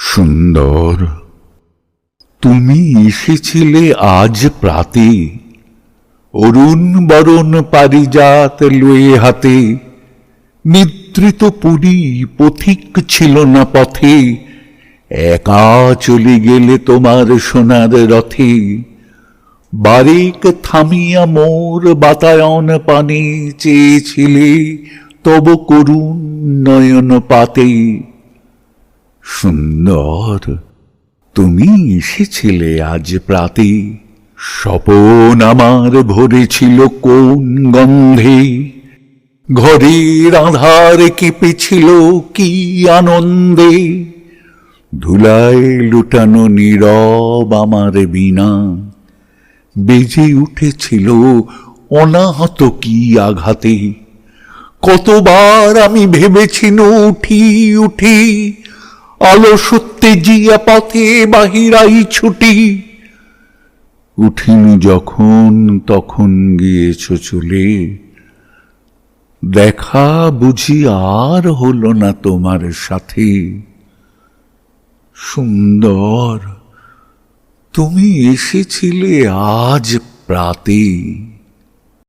সুন্দর। তুমি এসেছিলে আজ প্রাতে, অরুণ বরণ পারিজাত লয়ে হাতে, নিদ্রিত পুরী পথিক ছিল না পথে, একা চলে গেলে তোমার সোনার রথে। বারিক থামিয়া মোর বাতায়ন পানে চেয়েছিলে, তব করুণ নয়ন পাতে। সুন্দর। তুমি এসেছিলে আজ প্রাতে। স্বপন আমার ভরেছিল কোন গন্ধে। ঘরের আধার কেঁপেছিল কি আনন্দে। ধুলায় লুটানো নীরব আমার বিনা বেজে উঠেছিল অনাহত কি আঘাতে। কতবার আমি ভেবেছি উঠি উঠি আলো সত্যি জিয়া পথে বাহিরাই ছুটি। উঠিনি যখন, তখন গিয়েছ চলে। দেখা বুঝি আর হল না তোমার সাথে। সুন্দর, তুমি এসেছিলে আজ প্রাতে।